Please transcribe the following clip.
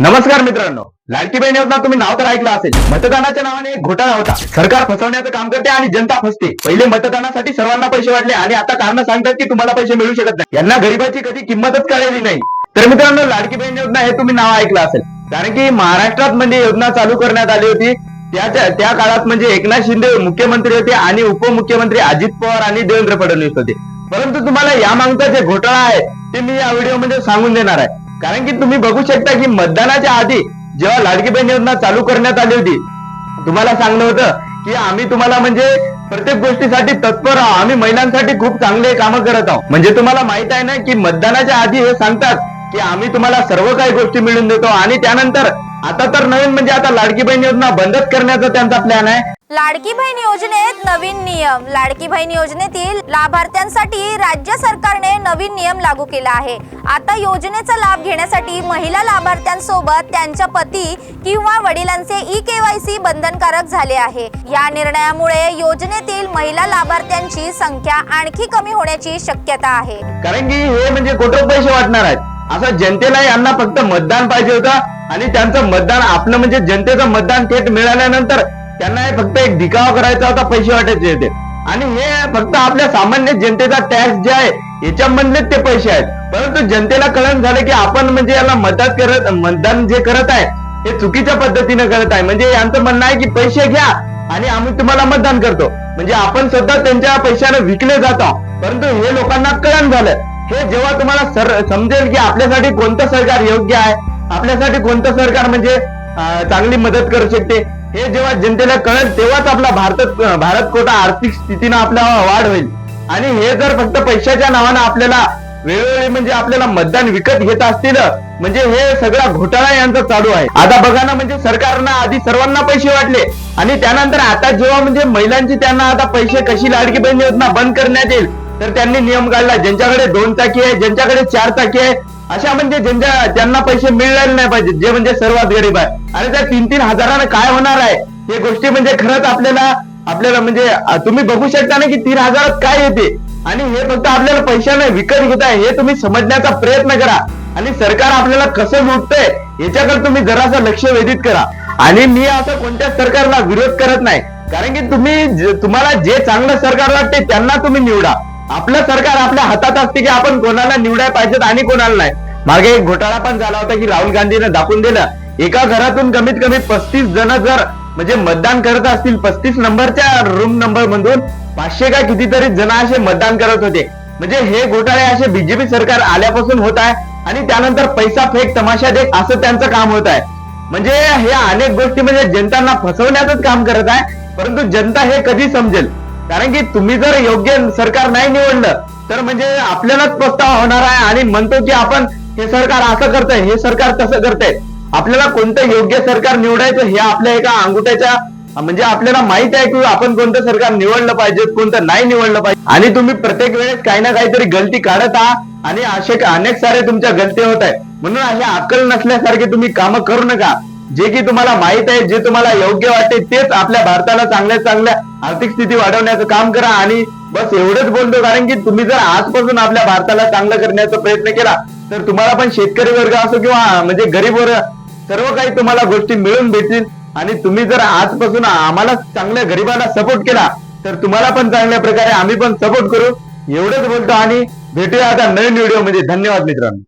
नमस्कार मित्रांनो लाडकी बहीण योजना तुम्ही नाव तर ऐकलं असेल. मतदानाच्या नावाने एक घोटाळा होता. सरकार फसवण्याचं काम करते आणि जनता फसते. पहिले मतदानासाठी सर्वांना पैसे वाटले आणि आता कारण सांगतात की तुम्हाला पैसे मिळू शकत नाही. यांना गरीबाची कधी किंमतच कळलेली नाही. तर मित्रांनो लाडकी बहीण योजना हे तुम्ही नाव ऐकलं असेल. कारण की महाराष्ट्रात म्हणजे योजना चालू करण्यात आली होती. त्याच्या त्या काळात म्हणजे एकनाथ शिंदे मुख्यमंत्री होते आणि उपमुख्यमंत्री अजित पवार आणि देवेंद्र फडणवीस होते. परंतु तुम्हाला या मागचा जे घोटाळा आहे ते मी या व्हिडिओमध्ये सांगून देणार आहे. कारण की तुम्ही बघू शकता की मतदानाच्या आधी जेव्हा लाडकी बहीण योजना चालू करण्यात आली होती तुम्हाला सांगलं होतं की आम्ही तुम्हाला म्हणजे प्रत्येक गोष्टीसाठी तत्पर आहोत. आम्ही महिलांसाठी खूप चांगले कामं करत आहोत. म्हणजे तुम्हाला माहीत आहे ना की मतदानाच्या आधी हे सांगतात की आम्ही तुम्हाला सर्व काही गोष्टी मिळून देतो आणि त्यानंतर आता तर नवीन म्हणजे आता लाडकी बहीण योजना बंदच करण्याचा त्यांचा प्लॅन आहे. लाडकी बहीण योजनेत नवीन नियम. लाडकी बहीण योजनेतील लाभार्थ्यांसाठी राज्य सरकारने नवीन नियम लागू केला आहे. आता योजनेचा लाभ घेण्यासाठी महिला लाभार्थ्यांसोबत त्यांच्या पती किंवा वडिलांचे ई केवायसी बंधनकारक झाले आहे. या निर्णयामुळे योजनेतील महिला लाभार्थ्यांची संख्या आणखी कमी होण्याची शक्यता आहे. कारण की हे म्हणजे कुठं पैसे वाटणार आहेत. असं जनतेला यांना फक्त मतदान पाहिजे होतं आणि त्यांचं मतदान आपलं म्हणजे जनतेचं मतदान थेट मिळाल्यानंतर त्यांना हे फक्त एक दिखावा करायचा होता पैसे वाटायचे होते. आणि हे फक्त आपल्या सामान्य जनतेचा टॅक्स जे आहे याच्यामधलेच ते पैसे आहेत. परंतु जनतेला कळण झालं की आपण म्हणजे याला मतदान करत मतदान जे करत आहे हे चुकीच्या पद्धतीने करत आहे. म्हणजे यांचं म्हणणं आहे की पैसे घ्या आणि आम्ही तुम्हाला मतदान करतो. म्हणजे आपण सुद्धा त्यांच्या पैशाने विकले जातो. परंतु हे लोकांना कळण झालं. हे जेव्हा तुम्हाला सर समजेल की आपल्यासाठी कोणतं सरकार योग्य आहे आपल्यासाठी कोणतं सरकार म्हणजे चांगली मदत करू शकते हे जेव्हा जनतेला कळेल तेव्हाच आपला भारत भारत कोटा आर्थिक स्थितीनं आपला वाढ होईल. आणि हे जर फक्त पैशाच्या नावानं आपल्याला वेळोवेळी म्हणजे आपल्याला मतदान विकत घेत असतील म्हणजे हे सगळा घोटाळा यांचा चालू आहे. आता बघा ना म्हणजे सरकारनं आधी सर्वांना पैसे वाटले. आणि त्यानंतर आता जेव्हा म्हणजे महिलांची त्यांना आता पैसे कशी लाडकी बहीण योजना बंद करण्यात येईल तर त्यांनी नियम काढला. ज्यांच्याकडे दोन चाकी आहे ज्यांच्याकडे चार चाकी आहे अशा म्हणजे ज्यांच्या ज्यांना पैसे मिळाले नाही पाहिजे जे म्हणजे सर्वात गरीब आहे. आणि त्या तीन तीन हजारानं काय होणार आहे? हे गोष्टी म्हणजे खरंच आपल्याला आपल्याला म्हणजे तुम्ही बघू शकता ना की तीन हजारात काय येते. आणि हे फक्त आपल्याला पैशाने विकत घेत आहे. हे तुम्ही समजण्याचा प्रयत्न करा. आणि सरकार आपल्याला कसं लुटतंय याच्याकडे तुम्ही जरासं लक्ष वेधित करा. आणि मी असं कोणत्याच सरकारला विरोध करत नाही. कारण की तुम्ही तुम्हाला जे चांगलं सरकार वाटते त्यांना तुम्ही निवडा. आपलं सरकार आपल्या हातात असते की आपण कोणाला निवडायला पाहिजेत आणि कोणाला नाही. मागे एक घोटाळा पण झाला होता की राहुल गांधीनं दाखवून दिलं एका घरातून कमीत कमी पस्तीस जण जर म्हणजे मतदान करत असतील पस्तीस नंबरच्या रूम नंबर मधून पाचशे का कितीतरी जण असे मतदान करत होते. म्हणजे हे घोटाळे असे बीजेपी सरकार आल्यापासून होत आहे आणि त्यानंतर पैसा फेक तमाशा देत असं त्यांचं काम होत आहे. म्हणजे हे अनेक गोष्टी म्हणजे जनतांना फसवण्याचंच काम करत आहे परंतु जनता हे कधी समजेल? कारण की तुम्ही जर योग्य सरकार नाही निवडलं तर म्हणजे आपल्यालाच प्रस्ताव होणार आहे आणि म्हणतो की आपण हे सरकार असं करतंय हे सरकार तसं करतंय. आपल्याला कोणतं योग्य सरकार निवडायचं हे आपल्या एका अंगुठ्याच्या म्हणजे आपल्याला माहीत आहे की आपण कोणतं सरकार निवडलं पाहिजे कोणतं नाही निवडलं पाहिजे. आणि तुम्ही प्रत्येक वेळेस काही ना काहीतरी गलती काढत आहात आणि असे अनेक सारे तुमच्या गलती होत आहे म्हणून असे अक्कल नसल्यासारखे तुम्ही कामं करू नका. जे की तुम्हाला माहीत आहे जे तुम्हाला योग्य वाटते तेच आपल्या भारताला चांगल्या चांगल्या आर्थिक स्थिती वाढवण्याचं काम करा आणि बस एवढंच बोलतो कारण की तुम्ही जर आजपासून आपल्या भारताला चांगलं करण्याचा प्रयत्न केला तर तुम्हाला पण शेतकरी वर्ग असो किंवा म्हणजे गरीब वर्ग सर्व काही तुम्हाला गोष्टी मिळून भेटतील आणि तुम्ही जर आजपासून आम्हाला चांगल्या गरीबाला सपोर्ट केला तर तुम्हाला पण चांगल्या प्रकारे आम्ही पण सपोर्ट करू. एवढंच बोलतो आणि भेटूया आता नवीन व्हिडिओ म्हणजे धन्यवाद मित्रांनो.